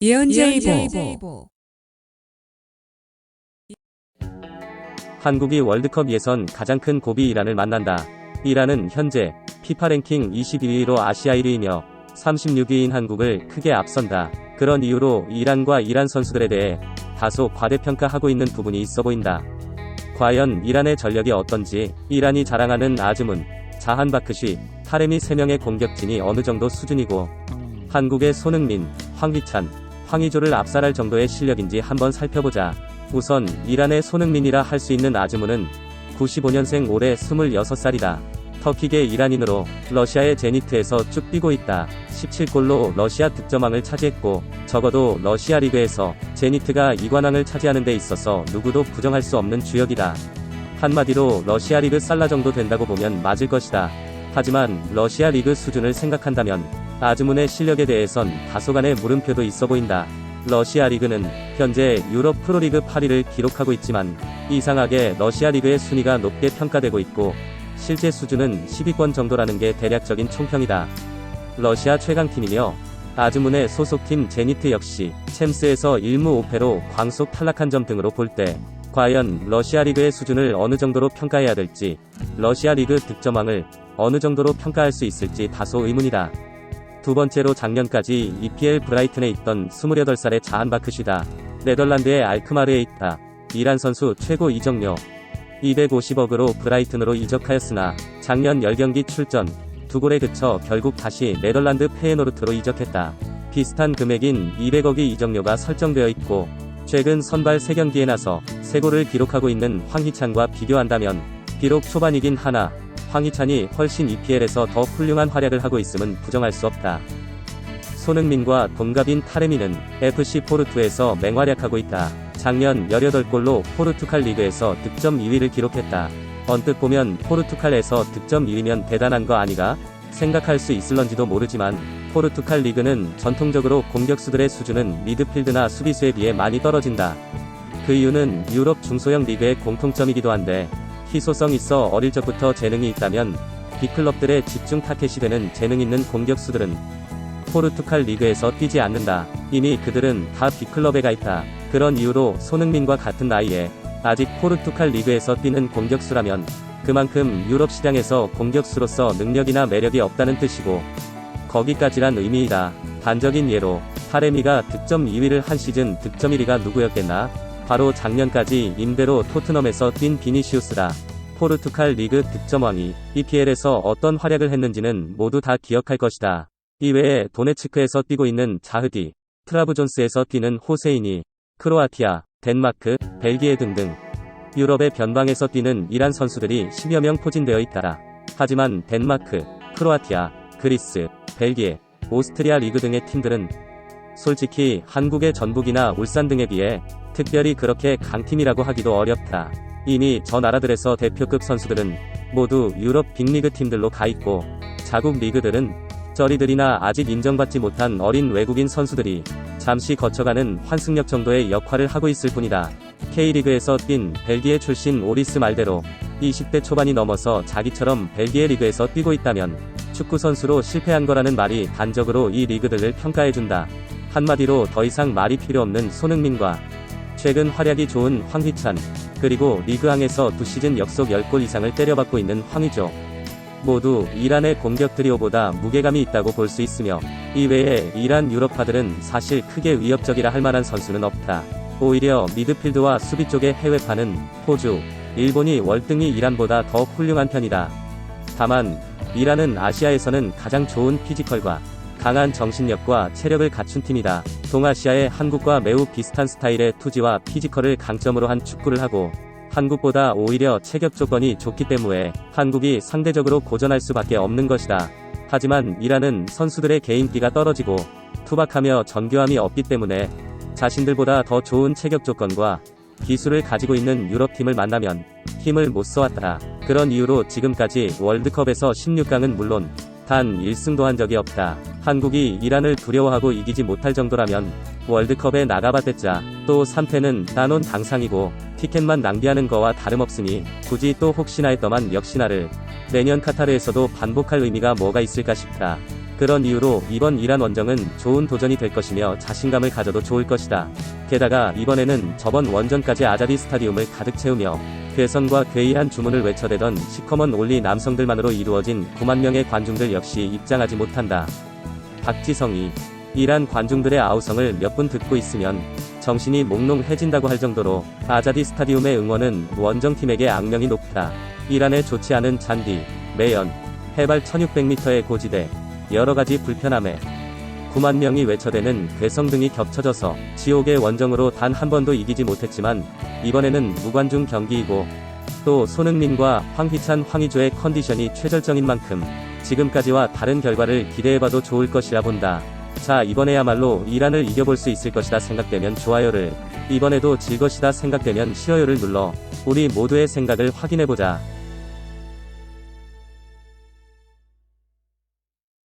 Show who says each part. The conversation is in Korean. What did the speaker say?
Speaker 1: 예언제이보
Speaker 2: 한국이 월드컵 예선 가장 큰 고비 이란을 만난다. 이란은 현재 피파 랭킹 22위로 아시아 1위이며 36위인 한국을 크게 앞선다. 그런 이유로 이란과 이란 선수들에 대해 다소 과대평가하고 있는 부분이 있어 보인다. 과연 이란의 전력이 어떤지, 이란이 자랑하는 아즈문, 자한바크시, 타레미 3명의 공격진이 어느 정도 수준이고, 한국의 손흥민, 황희찬, 황희조를 압살할 정도의 실력인지 한번 살펴보자. 우선 이란의 손흥민이라 할 수 있는 아즈문은 95년생 올해 26살이다. 터키계 이란인으로 러시아의 제니트에서 쭉 뛰고 있다. 17골로 러시아 득점왕을 차지했고 적어도 러시아 리그에서 제니트가 이관왕을 차지하는 데 있어서 누구도 부정할 수 없는 주역이다. 한마디로 러시아 리그 살라 정도 된다고 보면 맞을 것이다. 하지만 러시아 리그 수준을 생각한다면 아즈문의 실력에 대해선 다소간의 물음표도 있어 보인다. 러시아 리그는 현재 유럽 프로리그 8위를 기록하고 있지만 이상하게 러시아 리그의 순위가 높게 평가되고 있고 실제 수준은 10위권 정도라는 게 대략적인 총평이다. 러시아 최강팀이며 아즈문의 소속팀 제니트 역시 챔스에서 1무 5패로 광속 탈락한 점 등으로 볼 때 과연 러시아 리그의 수준을 어느 정도로 평가해야 될지 러시아 리그 득점왕을 어느 정도로 평가할 수 있을지 다소 의문이다. 두 번째로 작년까지 EPL 브라이튼에 있던 28살의 자한바크시다. 네덜란드의 알크마르에 있다. 이란 선수 최고 이적료 250억으로 브라이튼으로 이적하였으나 작년 10경기 출전 두 골에 그쳐 결국 다시 네덜란드 페에노르트로 이적했다. 비슷한 금액인 200억의 이적료가 설정되어 있고 최근 선발 3경기에 나서 3골을 기록하고 있는 황희찬과 비교한다면 비록 초반이긴 하나 황희찬이 훨씬 EPL에서 더 훌륭한 활약을 하고 있음은 부정할 수 없다. 손흥민과 동갑인 타레미는 FC 포르투에서 맹활약하고 있다. 작년 18골로 포르투갈 리그에서 득점 2위를 기록했다. 언뜻 보면 포르투갈에서 득점 2위면 대단한 거 아니가? 생각할 수 있을런지도 모르지만 포르투갈 리그는 전통적으로 공격수들의 수준은 미드필드나 수비수에 비해 많이 떨어진다. 그 이유는 유럽 중소형 리그의 공통점이기도 한데 희소성 있어 어릴 적부터 재능이 있다면 빅클럽들의 집중 타켓이 되는 재능 있는 공격수들은 포르투갈 리그에서 뛰지 않는다. 이미 그들은 다 빅클럽에 가 있다. 그런 이유로 손흥민과 같은 나이에 아직 포르투갈 리그에서 뛰는 공격수라면 그만큼 유럽 시장에서 공격수로서 능력이나 매력이 없다는 뜻이고 거기까지란 의미이다. 단적인 예로 타레미가 득점 2위를 한 시즌 득점 1위가 누구였겠나? 바로 작년까지 임대로 토트넘에서 뛴 비니시우스다. 포르투갈 리그 득점왕이 EPL에서 어떤 활약을 했는지는 모두 다 기억할 것이다. 이외에 도네츠크에서 뛰고 있는 자흐디, 트라브존스에서 뛰는 호세이니, 크로아티아, 덴마크, 벨기에 등등 유럽의 변방에서 뛰는 이란 선수들이 10여 명 포진되어 있다. 하지만 덴마크, 크로아티아, 그리스, 벨기에, 오스트리아 리그 등의 팀들은 솔직히 한국의 전북이나 울산 등에 비해 특별히 그렇게 강팀이라고 하기도 어렵다. 이미 저 나라들에서 대표급 선수들은 모두 유럽 빅리그 팀들로 가 있고 자국 리그들은 저리들이나 아직 인정받지 못한 어린 외국인 선수들이 잠시 거쳐가는 환승역 정도의 역할을 하고 있을 뿐이다. K리그에서 뛴 벨기에 출신 오리스 말대로 20대 초반이 넘어서 자기처럼 벨기에 리그에서 뛰고 있다면 축구 선수로 실패한 거라는 말이 단적으로 이 리그들을 평가해준다. 한마디로 더 이상 말이 필요 없는 손흥민과 최근 활약이 좋은 황희찬, 그리고 리그왕에서 두 시즌 역속 10골 이상을 때려받고 있는 황희조. 모두 이란의 공격 트리오보다 무게감이 있다고 볼 수 있으며 이외에 이란 유럽파들은 사실 크게 위협적이라 할 만한 선수는 없다. 오히려 미드필드와 수비 쪽의 해외파는 호주, 일본이 월등히 이란보다 더 훌륭한 편이다. 다만 이란은 아시아에서는 가장 좋은 피지컬과 강한 정신력과 체력을 갖춘 팀이다. 동아시아의 한국과 매우 비슷한 스타일의 투지와 피지컬을 강점으로 한 축구를 하고 한국보다 오히려 체격 조건이 좋기 때문에 한국이 상대적으로 고전할 수밖에 없는 것이다. 하지만 이란은 선수들의 개인기가 떨어지고 투박하며 정교함이 없기 때문에 자신들보다 더 좋은 체격 조건과 기술을 가지고 있는 유럽팀을 만나면 힘을 못 써왔다. 그런 이유로 지금까지 월드컵에서 16강은 물론 단 1승도 한 적이 없다. 한국이 이란을 두려워하고 이기지 못할 정도라면 월드컵에 나가봤댔자 또 3패는 따놓은 당상이고 티켓만 낭비하는 거와 다름없으니 굳이 또 혹시나 했더만 역시나를 내년 카타르에서도 반복할 의미가 뭐가 있을까 싶다. 그런 이유로 이번 이란 원정은 좋은 도전이 될 것이며 자신감을 가져도 좋을 것이다. 게다가 이번에는 저번 원전까지 아자디 스타디움을 가득 채우며 괴선과 괴이한 주문을 외쳐대던 시커먼 올리 남성들만으로 이루어진 9만 명의 관중들 역시 입장하지 못한다. 박지성이 이란 관중들의 아우성을 몇 분 듣고 있으면 정신이 몽롱해진다고 할 정도로 아자디 스타디움의 응원은 원정팀에게 악명이 높다. 이란의 좋지 않은 잔디, 매연, 해발 1600m의 고지대, 여러 가지 불편함에 9만 명이 외쳐대는 괴성 등이 겹쳐져서 지옥의 원정으로 단 한 번도 이기지 못했지만 이번에는 무관중 경기이고 또 손흥민과 황희찬 황희조의 컨디션이 최절정인 만큼 지금까지와 다른 결과를 기대해봐도 좋을 것이라 본다. 자 이번에야말로 이란을 이겨볼 수 있을 것이다 생각되면 좋아요를 이번에도 질 것이다 생각되면 싫어요를 눌러 우리 모두의 생각을 확인해보자.